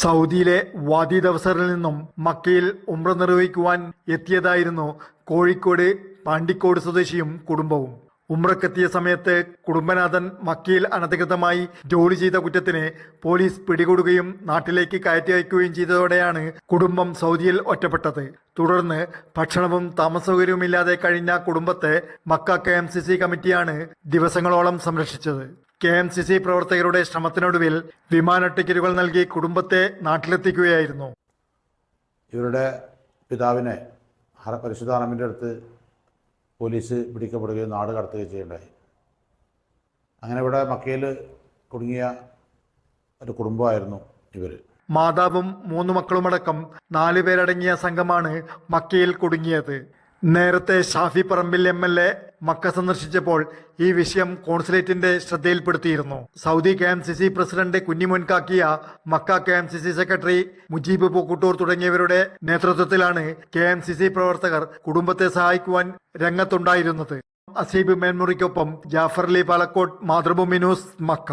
സൗദിയിലെ വാദി ദവസറിൽ നിന്നും മക്കയിൽ ഉമ്ര നിർവഹിക്കുവാൻ എത്തിയതായിരുന്നു കോഴിക്കോട് പാണ്ടിക്കോട് സ്വദേശിയും കുടുംബവും. ഉമ്രക്കെത്തിയ സമയത്ത് കുടുംബനാഥൻ മക്കയിൽ അനധികൃതമായി ജോലി ചെയ്ത കുറ്റത്തിന് പോലീസ് പിടികൂടുകയും നാട്ടിലേക്ക് കയറ്റി അയക്കുകയും ചെയ്തതോടെയാണ് കുടുംബം സൗദിയിൽ ഒറ്റപ്പെട്ടത്. തുടർന്ന് ഭക്ഷണവും താമസസൗകര്യവുമില്ലാതെ കഴിഞ്ഞ കുടുംബത്തെ മക്ക കെ കമ്മിറ്റിയാണ് ദിവസങ്ങളോളം സംരക്ഷിച്ചത്. കെ എം സി സി പ്രവർത്തകരുടെ ശ്രമത്തിനൊടുവിൽ വിമാന ടിക്കറ്റുകൾ നൽകി കുടുംബത്തെ നാട്ടിലെത്തിക്കുകയായിരുന്നു. ഇവരുടെ പിതാവിനെ ഹറ പരിശുദ്ധ ഹറമിന്റെ അടുത്ത് പോലീസ് പിടിക്കപ്പെടുകയും നാട് കടത്തുകയും ചെയ്യുണ്ടായി അങ്ങനെ ഇവിടെ മക്കയിൽ കുടുങ്ങിയ ഒരു കുടുംബമായിരുന്നു ഇവർ മാതാവും മൂന്ന് മക്കളുമടക്കം നാലു പേരടങ്ങിയ സംഘമാണ് മക്കയിൽ കുടുങ്ങിയത്. നേരത്തെ Shafi Parambil M L A Mecca സന്ദർശിച്ചപ്പോൾ ഈ വിഷയം കോൺസുലേറ്റിന്റെ ശ്രദ്ധയിൽപ്പെടുത്തിയിരുന്നു. Saudi K M C C president കുഞ്ഞിമുൻകാക്കിയ Mecca K M C C secretary Mujeeb Pookkottur തുടങ്ങിയവരുടെ നേതൃത്വത്തിലാണ് കെ എം സി സി പ്രവർത്തകർ കുടുംബത്തെ സഹായിക്കുവാൻ രംഗത്തുണ്ടായിരുന്നത്. അസീബ് മേൻമുറിക്കൊപ്പം ജാഫർ അലി പാലക്കോട്ട് മാതൃഭൂമി ന്യൂസ് മക്ക.